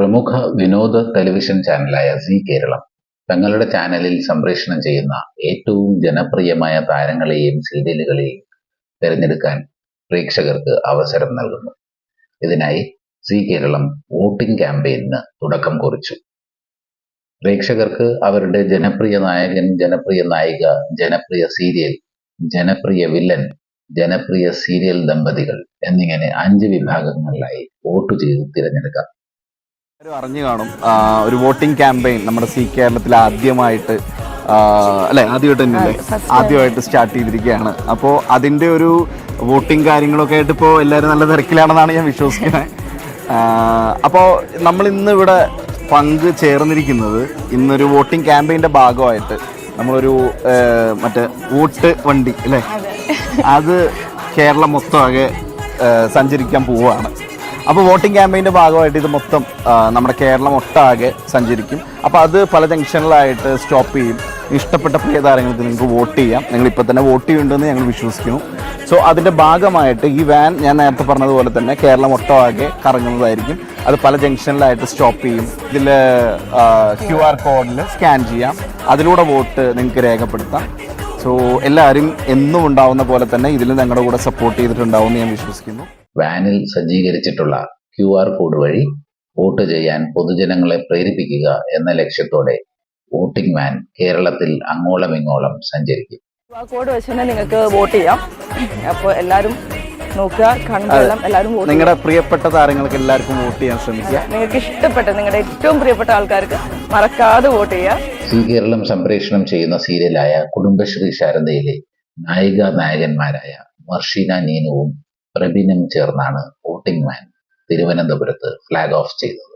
പ്രമുഖ വിനോദ television ചാനലായ C Keralam തങ്ങളുടെ ചാനലിൽ സംപ്രേഷണം ചെയ്യുന്ന ഏറ്റവും ജനപ്രിയമായ താരങ്ങളെയും സീരിയലുകളെയും തിരഞ്ഞെടുക്കാൻ പ്രേക്ഷകർക്ക് അവസരം നൽകുന്നു. ഇതിനായി സി കേരളം വോട്ടിംഗ് ക്യാമ്പയിന് തുടക്കം കുറിച്ചു. പ്രേക്ഷകർക്ക് അവരുടെ ജനപ്രിയ നായകൻ ജനപ്രിയ നായിക ജനപ്രിയ സീരിയൽ ജനപ്രിയ വില്ലൻ ജനപ്രിയ സീരിയൽ ദമ്പതികൾ എന്നിങ്ങനെ അഞ്ച് വിഭാഗങ്ങളിലായി വോട്ട് ചെയ്ത് തിരഞ്ഞെടുക്കാം. അറിഞ്ഞു കാണും. ഒരു വോട്ടിംഗ് ക്യാമ്പയിൻ നമ്മുടെ സി കേരളത്തിൽ ആദ്യമായിട്ട് അല്ലെ ആദ്യമായിട്ട് തന്നെയല്ലേ ആദ്യമായിട്ട് സ്റ്റാർട്ട് ചെയ്തിരിക്കുകയാണ്. അപ്പോൾ അതിന്റെ ഒരു വോട്ടിംഗ് കാര്യങ്ങളൊക്കെ ആയിട്ട് ഇപ്പോൾ എല്ലാവരും നല്ല തിരക്കിലാണെന്നാണ് ഞാൻ വിശ്വസിക്കുന്നത്. അപ്പോൾ നമ്മൾ ഇന്ന് ഇവിടെ പങ്ക് ചേർന്നിരിക്കുന്നത് ഇന്നൊരു വോട്ടിംഗ് ക്യാമ്പയിന്റെ ഭാഗമായിട്ട് നമ്മളൊരു മറ്റേ വോട്ട് വണ്ടി അല്ലേ? അത്. കേരളം മൊത്തമാകെ സഞ്ചരിക്കാൻ പോവുകയാണ്. അപ്പോൾ വോട്ടിംഗ് ക്യാമ്പയിന്റെ ഭാഗമായിട്ട് ഇത് മൊത്തം നമ്മുടെ കേരളം ഒട്ടാകെ സഞ്ചരിക്കും. അപ്പോൾ അത് പല ജംഗ്ഷനിലായിട്ട് സ്റ്റോപ്പ് ചെയ്യും. ഇഷ്ടപ്പെട്ട പ്രിയ താരങ്ങൾക്ക് നിങ്ങൾക്ക് വോട്ട് ചെയ്യാം. നിങ്ങൾ ഇപ്പോൾ തന്നെ വോട്ട് ചെയ്യുന്നുണ്ടെന്ന് ഞങ്ങൾ വിശ്വസിക്കുന്നു. സോ അതിന്റെ ഭാഗമായിട്ട് ഈ വാൻ ഞാൻ നേരത്തെ പറഞ്ഞതുപോലെ തന്നെ കേരളം ഒട്ടാകെ കറങ്ങുന്നതായിരിക്കും. അത് പല ജംഗ്ഷനിലായിട്ട് സ്റ്റോപ്പ് ചെയ്യും. ഇതിൽ ക്യു ആർ കോഡിൽ സ്കാൻ ചെയ്യാം. അതിലൂടെ വോട്ട് നിങ്ങൾക്ക് രേഖപ്പെടുത്താം. സോ എല്ലാവരും എന്നും ഉണ്ടാവുന്ന പോലെ തന്നെ ഇതിൽ ഞങ്ങളുടെ കൂടെ സപ്പോർട്ട് ചെയ്തിട്ടുണ്ടാവും എന്ന് ഞാൻ വിശ്വസിക്കുന്നു. വാനിൽ സജ്ജീകരിച്ചിട്ടുള്ള ക്യു ആർ കോഡ് വഴി വോട്ട് ചെയ്യാൻ പൊതുജനങ്ങളെ പ്രേരിപ്പിക്കുക എന്ന ലക്ഷ്യത്തോടെ വോട്ടിംഗ് വാൻ കേരളത്തിൽ അങ്ങോളം ഇങ്ങോളം സഞ്ചരിക്കും കോഡ് വെച്ച് തന്നെ നിങ്ങൾക്ക് വോട്ട് ചെയ്യാം. അപ്പോൾ എല്ലാവരും നോക്കുക കണ്ടെല്ലാം എല്ലാവരും വോട്ട് നിങ്ങളുടെ പ്രിയപ്പെട്ട താരങ്ങൾക്ക് എല്ലാവർക്കും വോട്ട് ചെയ്യാൻ ശ്രമിക്കുക. നിങ്ങൾക്ക് ഇഷ്ടപ്പെട്ട നിങ്ങളുടെ ഏറ്റവും പ്രിയപ്പെട്ട ആൾക്കാർക്ക് മറക്കാതെ വോട്ട് ചെയ്യുക. സി കേരളം സംപ്രേഷണം ചെയ്യുന്ന സീരിയലായ കുടുംബശ്രീ ശാരദയിലെ നായിക നായകന്മാരായ മർഷീന നീനുവും പ്രബിനും ചേർന്നാണ് വോട്ടിംഗ് മാൻ തിരുവനന്തപുരത്ത് ഫ്ലാഗ് ഓഫ് ചെയ്തത്.